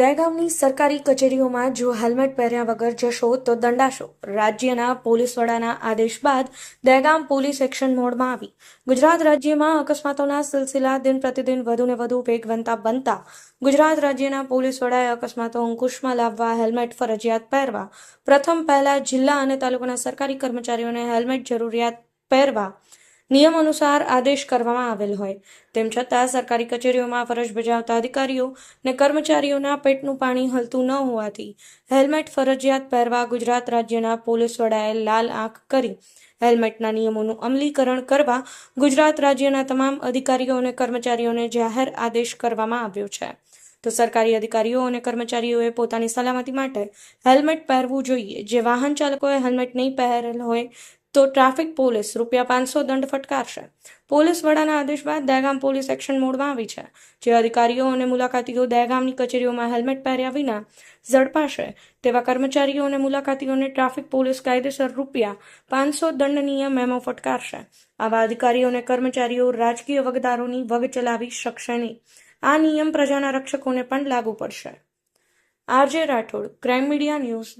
દહેગામની સરકારી કચેરીઓમાં જો હેલ્મેટ પહેર્યા વગર જશો તો દંડાશો. રાજ્યના પોલીસ વડાના આદેશ બાદ દહેગામ પોલીસ એક્શન મોડમાં આવી. ગુજરાત રાજ્યમાં અકસ્માતોના સિલસિલા દિન પ્રતિદિન વધુને વધુ વેગવંતા બનતા ગુજરાત રાજ્યના પોલીસ વડાએ અકસ્માતો અંકુશમાં લાવવા હેલ્મેટ ફરજિયાત પહેરવા, પ્રથમ પહેલા જિલ્લા અને તાલુકાના સરકારી કર્મચારીઓને હેલ્મેટ જરૂરિયાત પહેરવા નિયમ અનુસાર આદેશ કરવામાં આવેલ હોય. તેમ છતાં, સરકારી કચેરીઓમાં ફરજ બજાવતા અધિકારીઓ ને કર્મચારીઓના પેટનું પાણી હલતું ન હોવાથી હેલ્મેટ ફરજિયાત પહેરવા ગુજરાત રાજ્યના પોલીસ વડાએ લાલ આંખ કરી હેલ્મેટના નિયમોનું અમલીકરણ કરવા ગુજરાત રાજ્યના તમામ અધિકારીઓ અને કર્મચારીઓને જાહેર આદેશ કરવામાં આવ્યો છે. તો સરકારી અધિકારીઓ અને કર્મચારીઓએ પોતાની સલામતી માટે હેલ્મેટ પહેરવું જોઈએ. જે વાહન ચાલકોએ હેલ્મેટ નહીં પહેરેલ હોય તો ટ્રાફિક પોલીસ રૂપિયા પાંચસો દંડ ફટકારશે. પોલીસ વડાના આદેશ બાદ દહેગામ પોલીસ એક્શન મોડમાં આવી છે. જે અધિકારીઓ અને મુલાકાતીઓ દહેગામની કચેરીઓમાં હેલ્મેટ પહેર્યા વિના ઝડપાશે, તેવા કર્મચારીઓ અને મુલાકાતીઓને ટ્રાફિક પોલીસ કાયદેસર રૂપિયા પાંચસો દંડનીય મેમો ફટકારશે. આવા અધિકારીઓ અને કર્મચારીઓ રાજકીય વગદારોની વગ ચલાવી શકશે નહીં. આ નિયમ પ્રજાના રક્ષકોને પણ લાગુ પડશે. RJ Rathod, crime media news